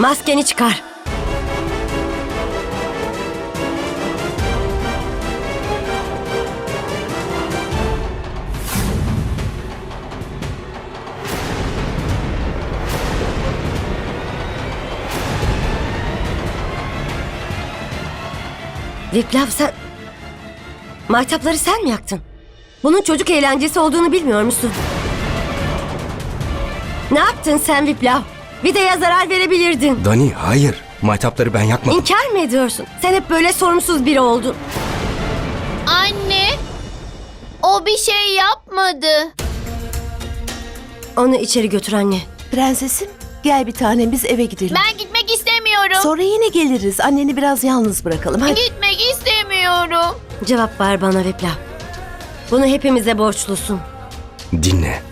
Maskeni çıkar. Viplav sen... Maytapları sen mi yaktın? Bunun çocuk eğlencesi olduğunu bilmiyor musun? Ne yaptın sen Viplav? Vida'ya zarar verebilirdin. Dani hayır. Maytapları ben yakmadım. İnkar mı ediyorsun? Sen hep böyle sorumsuz biri oldun. Anne, o bir şey yapmadı. Onu içeri götür anne. Prensesim gel bir tanem biz eve gidelim. Ben gitmek istemiyorum. Sonra yine geliriz. Anneni biraz yalnız bırakalım. Hadi. Gitmek istemiyorum. Cevap ver bana Viplav. Bunu hepimize borçlusun. Dinle.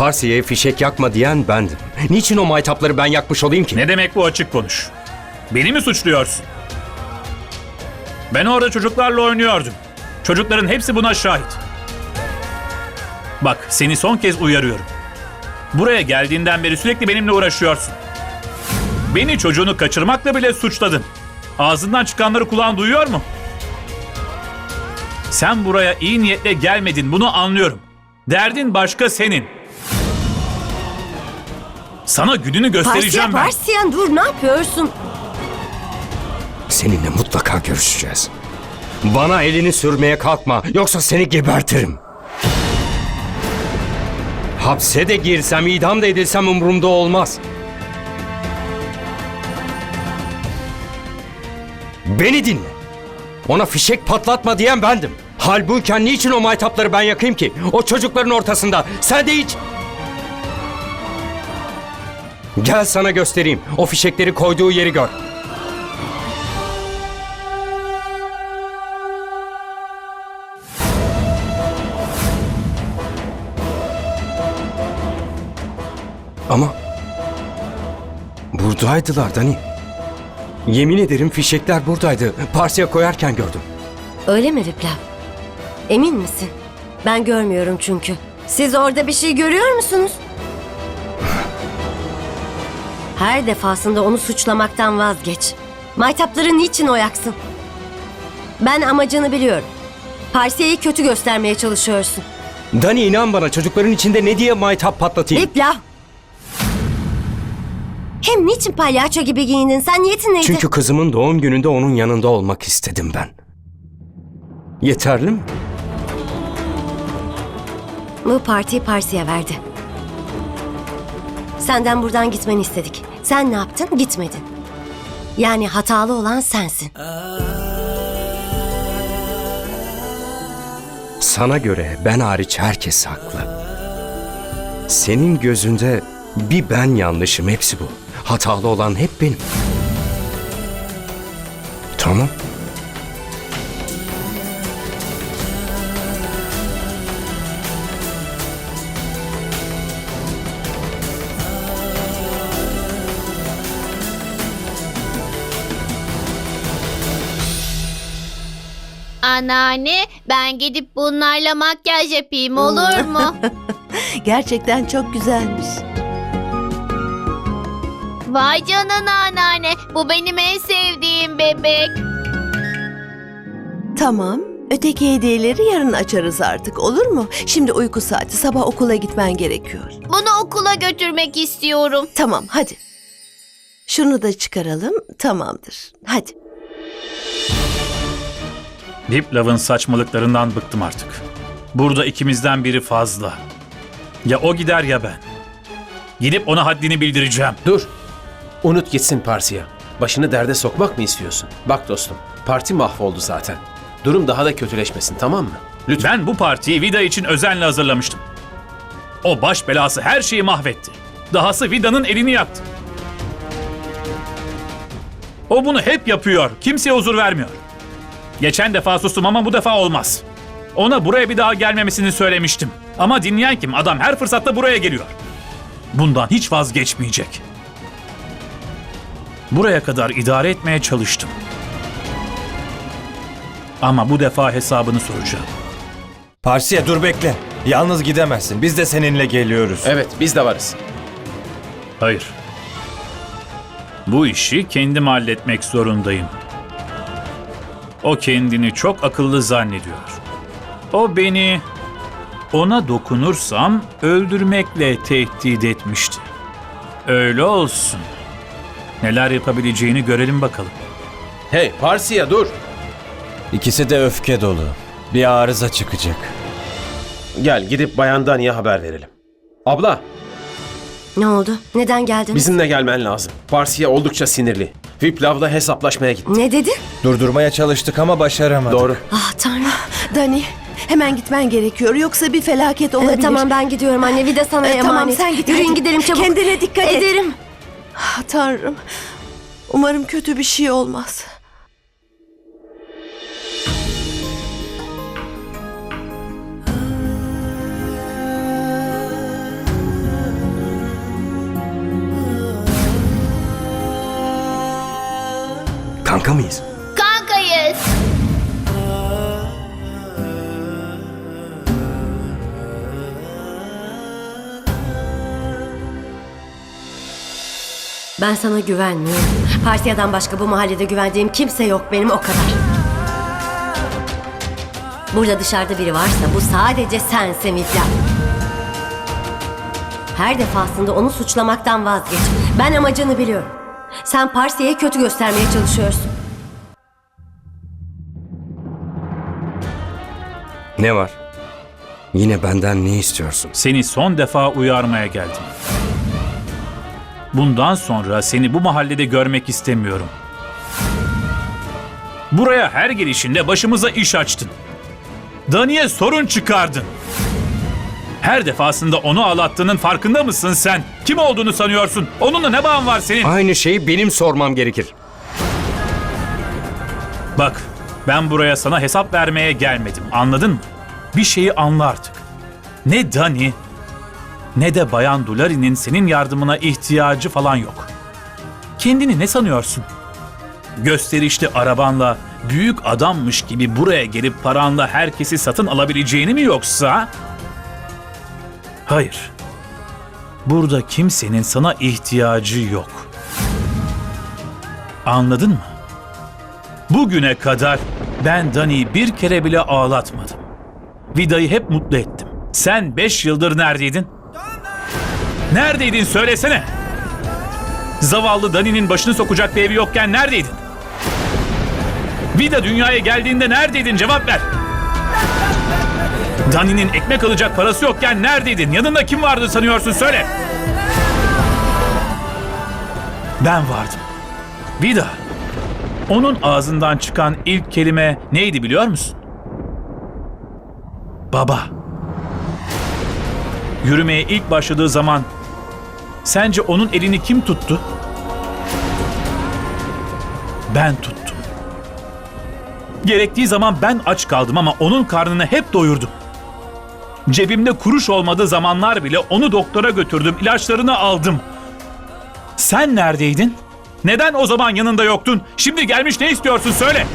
Parsiye'ye fişek yakma diyen bendim. Niçin o maytapları ben yakmış olayım ki? Ne demek bu açık konuş? Beni mi suçluyorsun? Ben orada çocuklarla oynuyordum. Çocukların hepsi buna şahit. Bak seni son kez uyarıyorum. Buraya geldiğinden beri sürekli benimle uğraşıyorsun. Beni çocuğunu kaçırmakla bile suçladın. Ağzından çıkanları kulağın duyuyor mu? Sen buraya iyi niyetle gelmedin bunu anlıyorum. Derdin başka senin. Sana gününü göstereceğim ben. Parsiyen dur ne yapıyorsun? Seninle mutlaka görüşeceğiz. Bana elini sürmeye kalkma yoksa seni gebertirim. Hapse de girsem, idam da edilsem umurumda olmaz. Beni dinle. Ona fişek patlatma diyen bendim. Halbuki niçin o maytapları ben yakayım ki? O çocukların ortasında. Sen de hiç... Gel sana göstereyim. O fişekleri koyduğu yeri gör. Ama buradaydılar Dani. Yemin ederim fişekler buradaydı. Parsiye koyarken gördüm. Öyle mi Viplav? Emin misin? Ben görmüyorum çünkü. Siz orada bir şey görüyor musunuz? Her defasında onu suçlamaktan vazgeç. Maytapları niçin o yaksın? Ben amacını biliyorum. Parsiye'yi kötü göstermeye çalışıyorsun. Dani inan bana çocukların içinde ne diye maytap patlatayım? Viplav! Hem niçin palyaço gibi giyindin? Sen niyetin neydi? Çünkü kızımın doğum gününde onun yanında olmak istedim ben. Yeterli mi? Bu partiyi Parsi'ye verdi. Senden buradan gitmeni istedik. Sen ne yaptın? Gitmedin. Yani hatalı olan sensin. Sana göre ben hariç herkes haklı. Senin gözünde bir ben yanlışım hepsi bu. Hatalı olan hep benim. Tamam. Anneanne, ben gidip bunlarla makyaj yapayım olur mu? Gerçekten çok güzelmiş. Vay canına anneanne, bu benim en sevdiğim bebek. Tamam. Öteki hediyeleri yarın açarız artık olur mu? Şimdi uyku saati sabah okula gitmen gerekiyor. Bunu okula götürmek istiyorum. Tamam hadi. Şunu da çıkaralım tamamdır. Hadi. Diplav'ın saçmalıklarından bıktım artık. Burada ikimizden biri fazla. Ya o gider ya ben. Gidip ona haddini bildireceğim. Dur. Unut gitsin Parsiya. Başını derde sokmak mı istiyorsun? Bak dostum, parti mahvoldu zaten. Durum daha da kötüleşmesin tamam mı? Lütfen. Ben bu partiyi Vida için özenle hazırlamıştım. O baş belası her şeyi mahvetti. Dahası Vida'nın elini yaktı. O bunu hep yapıyor. Kimseye huzur vermiyor. Geçen defa sustum ama bu defa olmaz. Ona buraya bir daha gelmemesini söylemiştim. Ama dinleyen kim? Adam her fırsatta buraya geliyor. Bundan hiç vazgeçmeyecek. Buraya kadar idare etmeye çalıştım. Ama bu defa hesabını soracağım. Parsiye dur bekle. Yalnız gidemezsin. Biz de seninle geliyoruz. Evet, biz de varız. Hayır. Bu işi kendim halletmek zorundayım. O kendini çok akıllı zannediyor. O beni ona dokunursam öldürmekle tehdit etmişti. Öyle olsun. Neler yapabileceğini görelim bakalım. Hey Parsiye dur. İkisi de öfke dolu. Bir arıza çıkacak. Gel gidip Bayan Dani'ye haber verelim. Abla Ne oldu? Neden geldin? bizimle gelmen lazım. Parsiye oldukça sinirli. Viplav'la hesaplaşmaya gitti. Ne dedi? Durdurmaya çalıştık ama başaramadık. Doğru. Ah tanrım. Dani hemen gitmen gerekiyor yoksa bir felaket Ee, olabilir. tamam ben gidiyorum anne. Vida sana Ee, emanet. tamam, sen git, Yürüyün hadi. gidelim çabuk. Kendine dikkat et. Ederim. Ah, Tanrım. Umarım kötü bir şey olmaz. Kanka mıyız? Kankayız. Ben sana güvenmiyorum. Parsiye'den başka bu mahallede güvendiğim kimse yok benim o kadar. Burada dışarıda biri varsa bu sadece sensin Vifla. Her defasında onu suçlamaktan vazgeç. Ben amacını biliyorum. Sen Parsiye'ye kötü göstermeye çalışıyorsun. Ne var? Yine benden ne istiyorsun? Seni son defa uyarmaya geldim. Bundan sonra seni bu mahallede görmek istemiyorum. Buraya her gelişinde başımıza iş açtın. Dani'ye sorun çıkardın. Her defasında onu ağlattığının farkında mısın sen? Kim olduğunu sanıyorsun? Onunla ne bağın var senin? Aynı şeyi benim sormam gerekir. Bak, ben buraya sana hesap vermeye gelmedim. Anladın mı? Bir şeyi anla artık. Ne Dani ne de Bayan Dulari'nin senin yardımına ihtiyacı falan yok. Kendini ne sanıyorsun? Gösterişli arabanla büyük adammış gibi buraya gelip paranla herkesi satın alabileceğini mi yoksa? Hayır. Burada kimsenin sana ihtiyacı yok. Anladın mı? Bugüne kadar ben Dani'yi bir kere bile ağlatmadım. Vida'yı hep mutlu ettim. Sen beş yıldır neredeydin? Neredeydin söylesene. Zavallı Dani'nin başını sokacak bir evi yokken neredeydin? Vida dünyaya geldiğinde neredeydin cevap ver. Dani'nin ekmek alacak parası yokken neredeydin? Yanında kim vardı sanıyorsun söyle. Ben vardım. Vida. Onun ağzından çıkan ilk kelime neydi biliyor musun? Baba. Yürümeye ilk başladığı zaman sence onun elini kim tuttu? Ben tuttum. Gerektiği zaman ben aç kaldım ama onun karnını hep doyurdum. Cebimde kuruş olmadığı zamanlar bile onu doktora götürdüm, ilaçlarını aldım. Sen neredeydin? Neden o zaman yanında yoktun? Şimdi gelmiş ne istiyorsun söyle.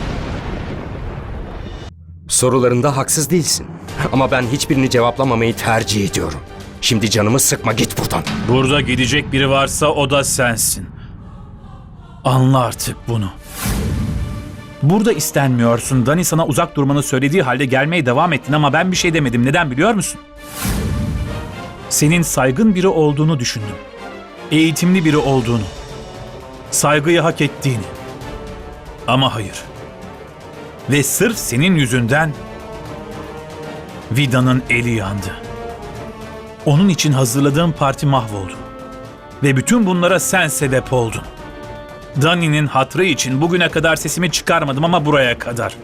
Sorularında haksız değilsin. Ama ben hiçbirini cevaplamamayı tercih ediyorum. Şimdi canımı sıkma git buradan. Burada gidecek biri varsa o da sensin. Anla artık bunu. Burada istenmiyorsun. Dani sana uzak durmanı söylediği halde gelmeye devam ettin ama ben bir şey demedim. Neden biliyor musun? Senin saygın biri olduğunu düşündüm. Eğitimli biri olduğunu. Saygıyı hak ettiğini. Ama hayır. Ve sırf senin yüzünden Vida'nın eli yandı. Onun için hazırladığım parti mahvoldu. Ve bütün bunlara sen sebep oldun. Dani'nin hatrı için bugüne kadar sesimi çıkarmadım ama buraya kadar.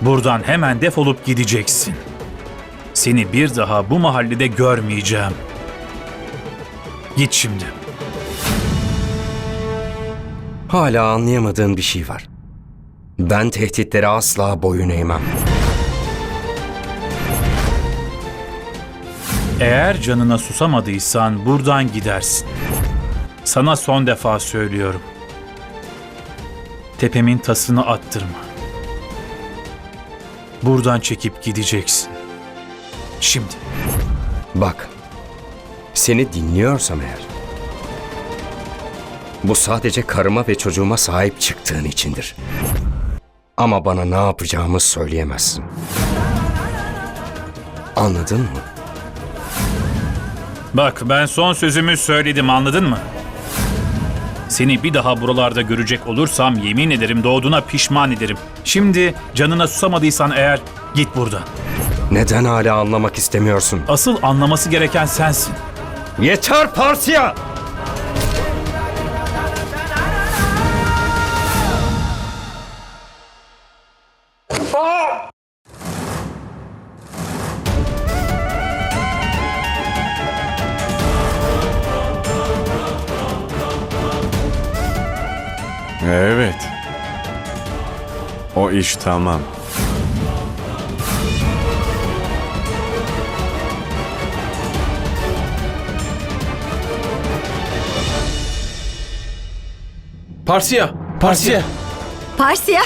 Buradan hemen defolup gideceksin. Seni bir daha bu mahallede görmeyeceğim. Git şimdi. Hala anlayamadığın bir şey var. Ben tehditlere asla boyun eğmem. Eğer canına susamadıysan buradan gidersin. Sana son defa söylüyorum. Tepemin tasını attırma. Buradan çekip gideceksin. Şimdi. Bak, seni dinliyorsam eğer, Bu sadece karıma ve çocuğuma sahip çıktığın içindir. Ama bana ne yapacağımı söyleyemezsin. Anladın mı? Bak ben son sözümü söyledim anladın mı? Seni bir daha buralarda görecek olursam yemin ederim doğduğuna pişman ederim. Şimdi canına susamadıysan eğer git buradan. Neden hala anlamak istemiyorsun? Asıl anlaması gereken sensin. Yeter Parsiya! İş tamam. Parsiya! Parsiye! Parsiya!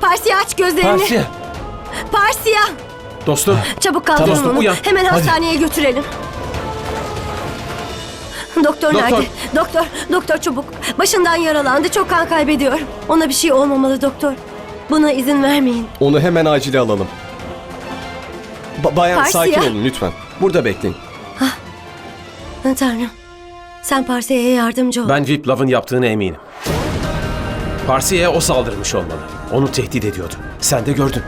Parsiya aç gözlerini. Parsiye! Parsiya! Dostum, Çabuk kaldırın Dostum, onu. uyan. Hemen Hadi. hastaneye götürelim. Doktor, Doktor. nerede? Doktor, doktor çabuk. Başından yaralandı, çok kan kaybediyor. Ona bir şey olmamalı doktor. Buna izin vermeyin. Onu hemen acile alalım. Ba- bayan Parsiye. sakin olun lütfen. Burada bekleyin. Ha, Tanrım, sen Parsiya'ya yardımcı ol. ben Vip Love'ın yaptığına eminim. Parsiye'ye o saldırmış olmalı. Onu tehdit ediyordu. Sen de gördün.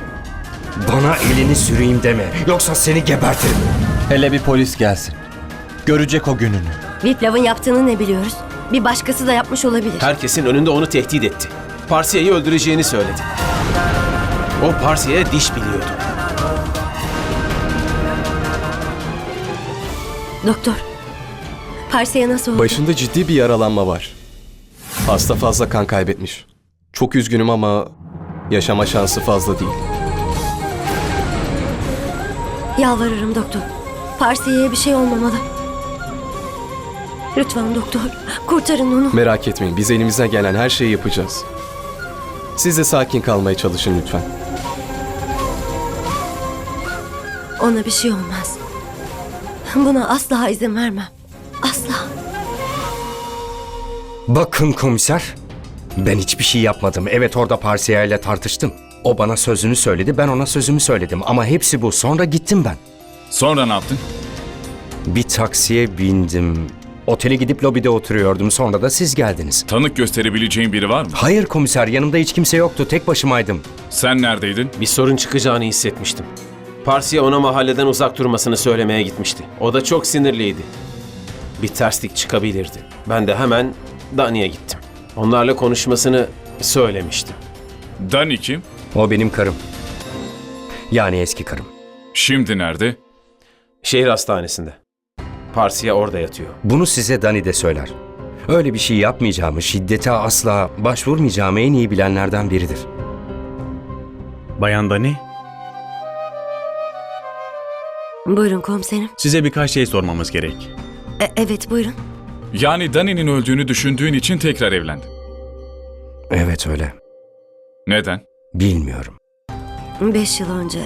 Bana elini süreyim deme. Yoksa seni gebertirim. Hele bir polis gelsin. Görecek o gününü. Viplav'ın yaptığını ne biliyoruz? Bir başkası da yapmış olabilir. Herkesin önünde onu tehdit etti. Parsiye'yi öldüreceğini söyledi. O Parsiye'ye diş biliyordu. Doktor, Parsiya nasıl oldu? Başında ciddi bir yaralanma var. Hasta fazla kan kaybetmiş. Çok üzgünüm ama yaşama şansı fazla değil. Yalvarırım doktor. Parsiya'ya bir şey olmamalı. Lütfen doktor, kurtarın onu. Merak etmeyin biz elimizden gelen her şeyi yapacağız. Siz de sakin kalmaya çalışın lütfen. Ona bir şey olmaz. Buna asla izin vermem. Asla. Bakın komiser. Ben hiçbir şey yapmadım. Evet orada Parsiya ile tartıştım. O bana sözünü söyledi, ben ona sözümü söyledim. Ama hepsi bu. Sonra gittim ben. Sonra ne yaptın? Bir taksiye bindim. Otele gidip lobide oturuyordum. Sonra da siz geldiniz. Tanık gösterebileceğin biri var mı? Hayır komiser, yanımda hiç kimse yoktu. Tek başımaydım. Sen neredeydin? Bir sorun çıkacağını hissetmiştim. Parsiye ona mahalleden uzak durmasını söylemeye gitmişti. O da çok sinirliydi. Bir terslik çıkabilirdi. Ben de hemen Dani'ye gittim. Onlarla konuşmasını söylemiştim. Dani kim? O benim karım. Yani eski karım. Şimdi nerede? Şehir hastanesinde. Parsiye orada yatıyor. Bunu size Dani de söyler. Öyle bir şey yapmayacağımı, şiddete asla başvurmayacağımı en iyi bilenlerden biridir. Bayan Dani, Buyurun komiserim. size birkaç şey sormamız gerek. E- evet buyurun. Yani Dani'nin öldüğünü düşündüğün için tekrar evlendin. Evet öyle. Neden? Bilmiyorum. Beş yıl önce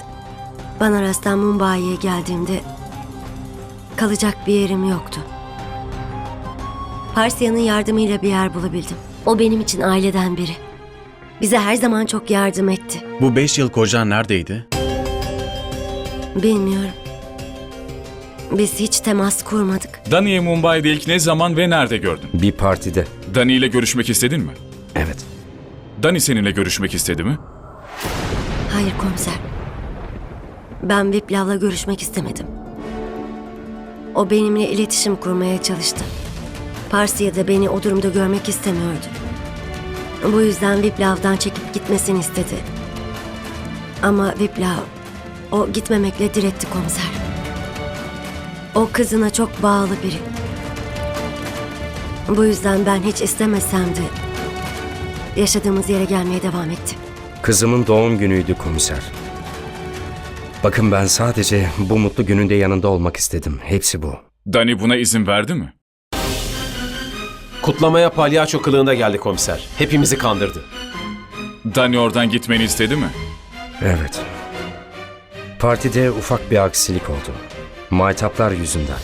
Banaras'tan Mumbai'ye geldiğimde kalacak bir yerim yoktu. Parsiya'nın yardımıyla bir yer bulabildim. O benim için aileden biri. Bize her zaman çok yardım etti. Bu beş yıl kocan neredeydi? Bilmiyorum. Biz hiç temas kurmadık. Dani'yi Mumbai'de ilk ne zaman ve nerede gördün? Bir partide. Dani ile görüşmek istedin mi? Evet. Dani seninle görüşmek istedi mi? Hayır komiser. Ben Viplav'la görüşmek istemedim. O benimle iletişim kurmaya çalıştı. Parsiye de beni o durumda görmek istemiyordu. Bu yüzden Viplav'dan çekip gitmesini istedi. Ama Viplav o gitmemekle diretti komiser. O kızına çok bağlı biri. Bu yüzden ben hiç istemesem de yaşadığımız yere gelmeye devam etti. Kızımın doğum günüydü komiser. Bakın ben sadece bu mutlu gününde yanında olmak istedim. Hepsi bu. Dani buna izin verdi mi? Kutlamaya palyaço kılığında geldi komiser. Hepimizi kandırdı. Dani oradan gitmeni istedi mi? Evet. Partide ufak bir aksilik oldu. Maytaplar yüzünden.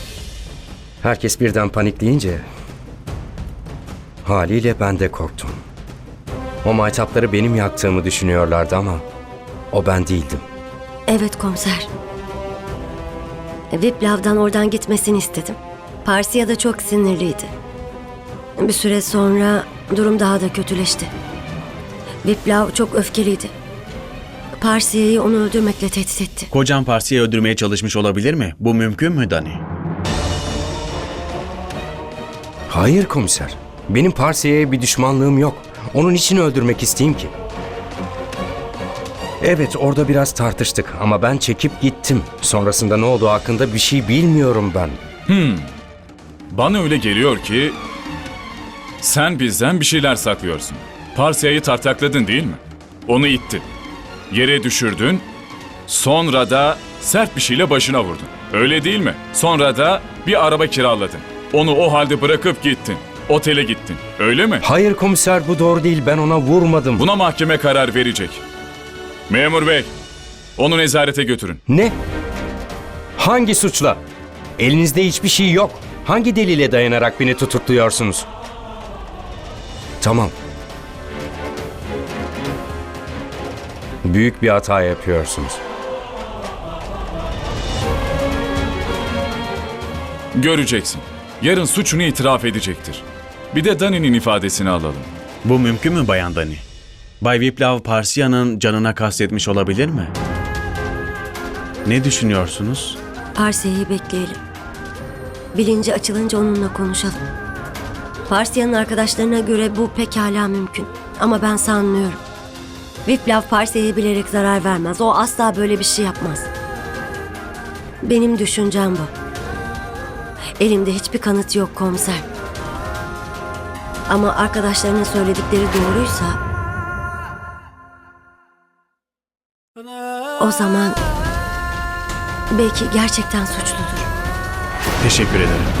Herkes birden panikleyince... Haliyle ben de korktum. O maytapları benim yaktığımı düşünüyorlardı ama o ben değildim. Evet komiser. Viplav'dan oradan gitmesini istedim. Parsiya da çok sinirliydi. Bir süre sonra durum daha da kötüleşti. Viplav çok öfkeliydi. Parsiya'yı onu öldürmekle tehdit etti. Kocan Parsi'yi öldürmeye çalışmış olabilir mi? Bu mümkün mü Dani? Hayır komiser. Benim Parsiye'ye bir düşmanlığım yok. Onun için öldürmek isteyeyim ki. Evet orada biraz tartıştık ama ben çekip gittim. Sonrasında ne olduğu hakkında bir şey bilmiyorum ben. Bana öyle geliyor ki sen bizden bir şeyler saklıyorsun. Parsia'yı tartakladın değil mi? Onu ittin. Yere düşürdün. Sonra da sert bir şeyle başına vurdun. Öyle değil mi? Sonra da bir araba kiraladın. Onu o halde bırakıp gittin. Otele gittin. Öyle mi? Hayır komiser bu doğru değil ben ona vurmadım. Buna mahkeme karar verecek. Memur bey, onu nezarete götürün. Ne? Hangi suçla? Elinizde hiçbir şey yok. Hangi delile dayanarak beni tutukluyorsunuz? Tamam. Büyük bir hata yapıyorsunuz. Göreceksin. Yarın suçunu itiraf edecektir. Bir de Dani'nin ifadesini alalım. Bu mümkün mü Bayan Dani? Bay Viplav Parsiya'nın canına kastetmiş olabilir mi? Ne düşünüyorsunuz? Parsiya'yı bekleyelim. Bilinci açılınca onunla konuşalım. Parsiya'nın arkadaşlarına göre bu pekala mümkün. Ama ben sanmıyorum. Viplav Parsiya'ya bilerek zarar vermez. O asla böyle bir şey yapmaz. Benim düşüncem bu. Elimde hiçbir kanıt yok komiser. Ama arkadaşlarının söyledikleri doğruysa... O zaman belki gerçekten suçludur. Teşekkür ederim.